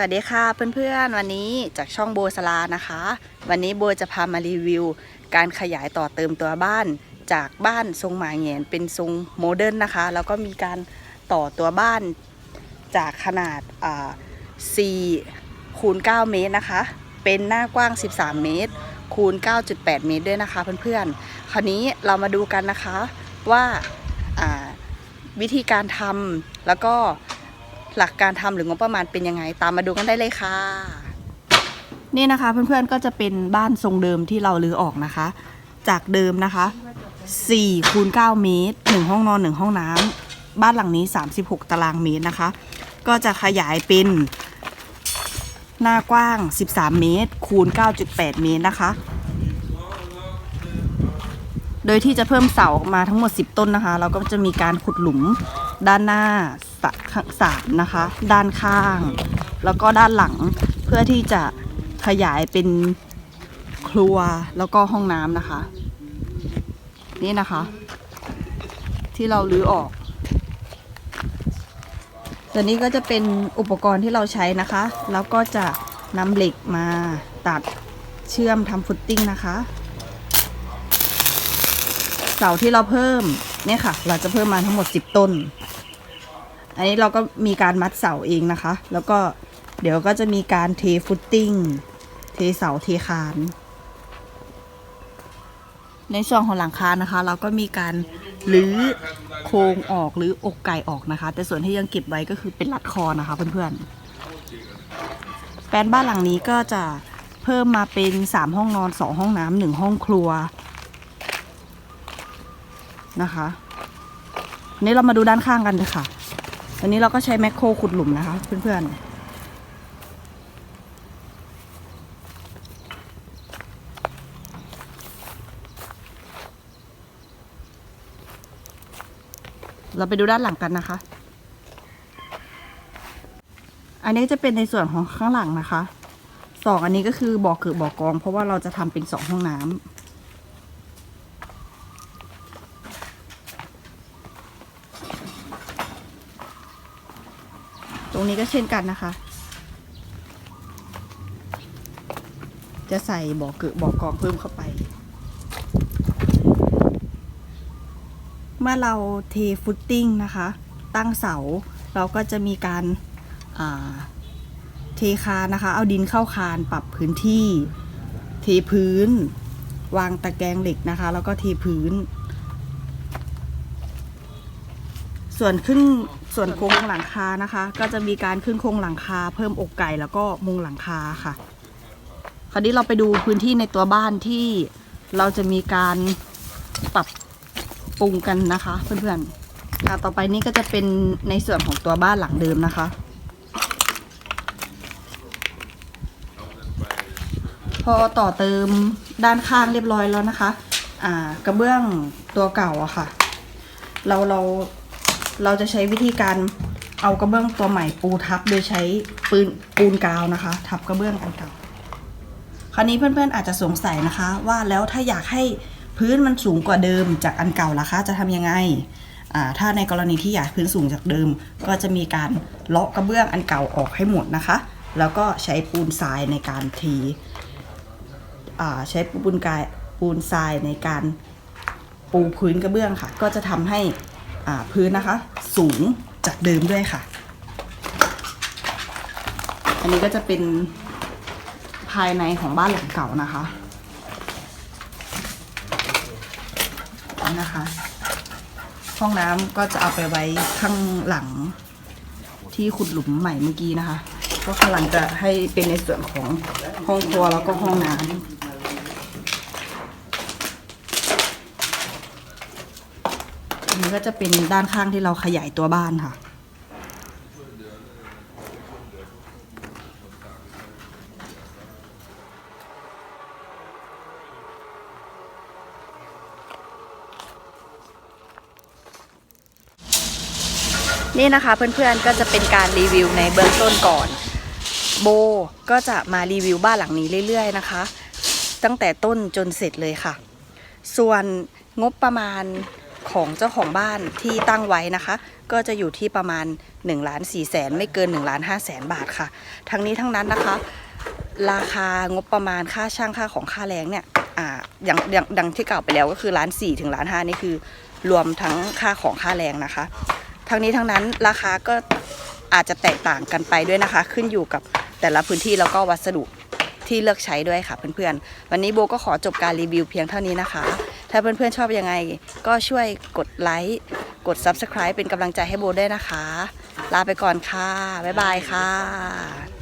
สวัสดีค่ะเพื่อนๆวันนี้จากช่องโบสลานะคะ วันนี้โบจะพามารีวิว การขยายต่อเติมตัวบ้าน จากบ้านทรงหมาเงียนเป็นทรงโมเดิร์นนะคะ แล้วก็มีการต่อตัวบ้านจากขนาด4คูณ9เมตรนะคะ เป็นหน้ากว้าง 13 เมตรคูณ 9.8 เมตรด้วยนะคะเพื่อนๆ คราวนี้เรามาดูกันนะคะว่าวิธีการทำแล้วก็ หลักการทำหรืองบประมาณเป็นยังไง ตามมาดูกันได้เลยค่ะ นี่นะคะเพื่อนๆก็จะเป็นบ้านทรงเดิมที่เราลื้อออกนะคะ จากเดิมนะคะ4คูณ9เมตร1ห้องนอน1ห้องน้ำบ้านหลังนี้ 36 ตารางเมตรนะคะ ก็จะขยายเป็น หน้ากว้าง 13 เมตร คูณ 9.8 เมตรนะคะ โดยที่จะเพิ่มเสาออกมาทั้งหมด 10 ต้นนะคะ เราก็จะมีการขุดหลุมด้านหน้า สสามนะคะ ด้านข้าง แล้วก็ด้านหลังเพื่อที่จะขยายเป็นครัวแล้วก็ห้องน้ำนะคะ นี่นะคะ ที่เราลื้อออกตัวนี้ก็จะเป็นอุปกรณ์ที่เราใช้นะคะ แล้วก็จะนำเหล็กมาตัดเชื่อมทำฟุตติ้งนะคะ เสาที่เราเพิ่มเนี่ยค่ะ เราจะเพิ่มมาทั้งหมด 10 ต้น อันนี้เราก็มีการมัดเสาเองนะคะ แล้วก็เดี๋ยวก็จะมีการเทฟุตติ้ง เทเสาเทคาน ในส่วนของหลังคานะคะ เราก็มีการรื้อโครงออกหรืออกไก่ออกนะคะ แต่ส่วนที่ยังเก็บไว้ก็คือเป็นรัดคอนะคะเพื่อนๆแปลนบ้านหลังนี้ก็จะเพิ่มมาเป็น 3 ห้องนอน 2 ห้องน้ำหนึ่งห้องครัวนะคะนนี้เรามาดูด้านข้างกันเลยค่ะ อันนี้เราก็ใช้แมคโครขุดหลุมนะคะ เพื่อนๆเราไปดูด้านหลังกันนะคะ อันนี้จะเป็นในส่วนของข้างหลังนะคะ สองอันนี้ก็คือบ่อเกิดบ่อกอง เพราะว่าเราจะทำเป็นสองห้องน้ำ ตรงนี้ก็เช่นกันนะคะ จะใส่บ่อเกิดบ่อกองเพิ่มเข้าไป เมื่อเราเทฟุตติ้งนะคะ ตั้งเสาเราก็จะมีการาเทคานนะคะ เอาดินเข้าคานปรับพื้นที่ เทพื้น วางตะแกรงเหล็กนะคะ แล้วก็เทพื้น ส่วนขึ้นส่วนโครงหลังคานะคะ ก็จะมีการขึ้นโครงหลังคา เพิ่มอกไก่แล้วก็มุงหลังคาค่ะ คราวนี้เราไปดูพื้นที่ในตัวบ้านที่เราจะมีการปรับปรุงกันนะคะเพื่อนๆอะต่อไปนี้ก็จะเป็นในส่วนของตัวบ้านหลังเดิมนะคะ พอต่อเติมด้านข้างเรียบร้อยแล้วนะคะ อ่ากระเบื้องตัวเก่าอะค่ะ เราเรา เราจะใช้วิธีการเอากระเบื้องตัวใหม่ปูทับโดยใช้ปืนปูนกาวนะคะ ทับกระเบื้องอันเก่าคราวนี้เพื่อนๆอาจจะสงสัยนะคะ ว่าแล้วถ้าอยากให้พื้นมันสูงกว่าเดิมจากอันเก่าล่ะคะจะทำยังไงถ้าในกรณีที่อยากพื้นสูงจากเดิม ก็จะมีการเลาะกระเบื้องอันเก่าออกให้หมดนะคะ แล้วก็ใช้ปูนทรายในการทีใช้ปูนกายปูนทรายในการปูพื้นกระเบื้องค่ะ ก็จะทำให้ พื้นนะคะ สูงจากเดิมด้วยค่ะ อันนี้ก็จะเป็นภายในของบ้านหลังเก่านะคะนนะคะ ห้องน้ำก็จะเอาไปไว้ข้างหลังที่ขุดหลุมใหม่เมื่อกี้นะคะ ก็ข้างหลังจะให้เป็นในส่วนของห้องครัวแล้วก็ห้องน้ำ นี้ก็จะเป็นด้านข้างที่เราขยายตัวบ้านค่ะ นี่นะคะเพื่อนๆก็จะเป็นการรีวิวในเบื้องต้นก่อน โบก็จะมารีวิวบ้านหลังนี้เรื่อยๆนะคะ ตั้งแต่ต้นจนเสร็จเลยค่ะ ส่วนงบประมาณ ของเจ้าของบ้านที่ตั้งไว้นะคะ ก็จะอยู่ที่ประมาณ1ล้าน4แสนไม่เกิน1ล้าน5แสนบาทค่ะ ทั้งนี้ทั้งนั้นนะคะ ราคางบประมาณค่าช่างค่าของค่าแรงเนี่ยอ่าอย่างอย่างดังที่กล่าวไปแล้วก็คือล้านสี่ถึงล้านห้านี่คือ รวมทั้งค่าของค่าแรงนะคะ ทั้งนี้ทั้งนั้นราคาก็อาจจะแตกต่างกันไปด้วยนะคะ ขึ้นอยู่กับแต่ละพื้นที่แล้วก็วัสดุที่เลือกใช้ด้วยค่ะเพื่อนๆ วันนี้โบก็ขอจบการรีวิวเพียงเท่านี้นะคะ ถ้าเพื่อนๆชอบยังไง ก็ช่วยกดไลค์ กด Subscribe เป็นกำลังใจให้โบได้วยนะคะ ลาไปก่อนค่ะ บ๊ายบายค่ะ